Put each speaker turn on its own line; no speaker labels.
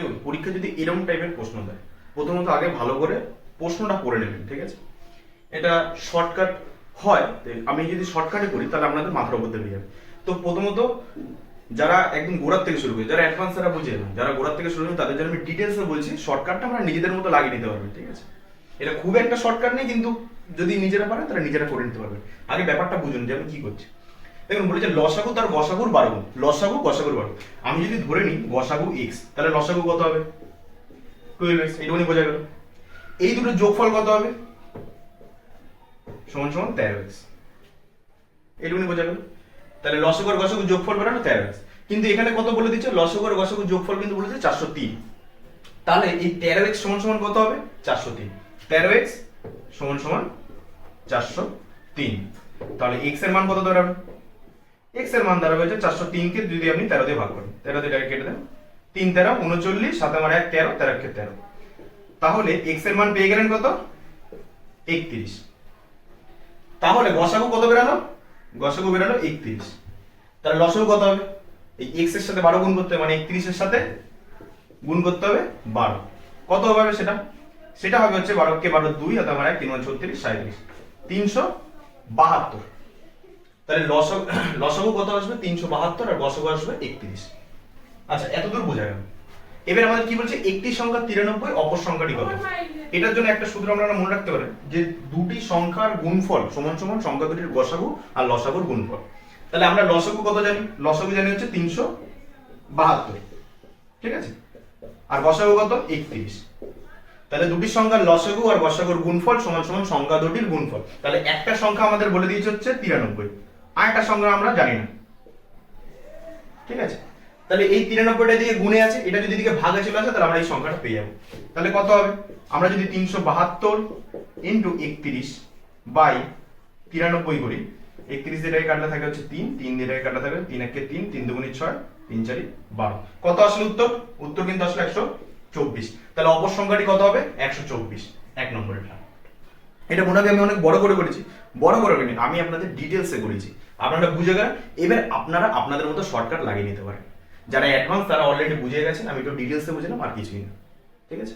দেখুন, পরীক্ষা যদি এরকম টাইপের প্রশ্ন দেয়, প্রথমত আগে ভালো করে প্রশ্নটা পড়ে নেবেন, ঠিক আছে? এটা শর্টকাট হয় আমি যদি শর্টকাটে করি, তাহলে আপনাদের মাথার উপর দিয়ে যাবে তো প্রথমত, যারা একদম গোড়ার থেকে শুরু করি, যারা অ্যাডভান্স তারা বুঝে না যারা গোড়ার থেকে শুরু করি, তাদের জন্য আমি ডিটেলসে বলছি শর্টকাটটা আমরা নিজেদের মতো লাগিয়ে নিতে পারবে ঠিক আছে? এটা খুব একটা শর্টকাট নেই, কিন্তু যদি নিজেরা পারে তারা নিজেরা করে নিতে পারবে আগে ব্যাপারটা বুঝুন যে আমি কি করছি। দেখুন, বলেছে লসাগু তার গসাগুর বারগুণ লসাগু গসাগুর বারো। আমি যদি ধরে নিই গসাগু এক্স তাহলে লসাগু কত হবে? এইটুকুনি বোঝা গেল। এই দুটো যোগফল কত হবে? সমান সমান তেরো এক্স এইটুকুনি বোঝা গেল। তাহলে লসগর গসগু যোগফল বেরোনো তেরো এক্স কিন্তু এখানে কত বলে দিচ্ছে? লসগর গসগু যোগফল কিন্তু বলেছে চারশো তিন। তাহলে এই তেরো এক্স সমান সমান কত হবে? চারশো তিন। তেরো এক্স সমান সমান চারশো তিন। তাহলে এক্সের মান কত দাঁড়াবে? এক্সের মান দাঁড়াবে হচ্ছে চারশো তিনকে যদি আপনি তেরো দিয়ে ভাগ করেন। তেরো দিয়ে কেটে দেন। তিন তেরো, উনচল্লিশ, সাত আমার এক, তেরো তেরো কে তেরো। তাহলে এক্সের মান পেয়ে গেলেন কত? একত্রিশ। তাহলে গসাগু কত বেরালো? গসাগু বেরালো একত্রিশ। তাহলে লসাগু কত হবে? এই এক্সের সাথে বারো গুণ করতে হবে মানে একত্রিশের সাথে গুণ করতে হবে বারো। কত হবে সেটা? সেটা হবে হচ্ছে বারো কে বারো দুই হাতে আমার এক, তিন মানে ছত্রিশ সাঁত্রিশ তিনশো বাহাত্তর। তাহলে লসক লসগু কত আসবে? তিনশো বাহাত্তর আর গসগু আসবে একত্রিশ। আচ্ছা এতদূর বোঝা গেল। এবার আমাদের কি বলছে? একটি সংখ্যা তিরানব্বই, অপর সংখ্যাটি কত? এটার জন্য একটা সূত্র আমরা মনে রাখতে পারেন যে দুটি সংখ্যার গুণফল সমান সমান সংখ্যা দুটির গসাগু আর লসাগুর গুণফল। তাহলে আমরা লসাগু কত জানি? লসাগু জানি হচ্ছে তিনশো বাহাত্তর। ঠিক আছে? আর গসাগু কত? একত্রিশ। তাহলে দুটি সংখ্যার লসাগু আর গসাগুর গুণফল সমান সমান সংখ্যা দুটির গুণফল। তাহলে একটা সংখ্যা আমাদের বলে দিয়েছে হচ্ছে তিরানব্বই। আর একটা সংখ্যা আমরা জানি না। ঠিক আছে? তাহলে এই তিরানব্বইটা দিকে গুণে আছে, এটা যদি দিকে ভাগে চলে আসে, তাহলে আমরা এই সংখ্যাটা পেয়ে যাব। তাহলে কত হবে? আমরা যদি তিনশো বাহাত্তর ইন্টু একত্রিশ বাই তিরানব্বই করি, একত্রিশ দিয়ে কাটলে থাকে হচ্ছে তিন তিন দিয়ে কাটলে থাকে তিন একে তিন তিন দুগুণি ছয়, তিন চারি বারো। কত আসলে উত্তর? উত্তর কিন্তু আসলে একশো চব্বিশ। তাহলে অপর সংখ্যাটি কত হবে? একশো চব্বিশ। এক নম্বরের এটা মনে আমি অনেক বড় করে করেছি। বড় বড় লিমিট আমি আপনাদের ডিটেলসে করেছি। আপনারা বুঝে গেলেন, এবার আপনারা আপনাদের মতো শর্টকাট লাগিয়ে নিতে পারেন। যারা অ্যাডভান্স তারা অলরেডি বুঝে গেছেন, আমি একটু ডিটেলসে বুঝলাম আর কিছুই না। ঠিক আছে?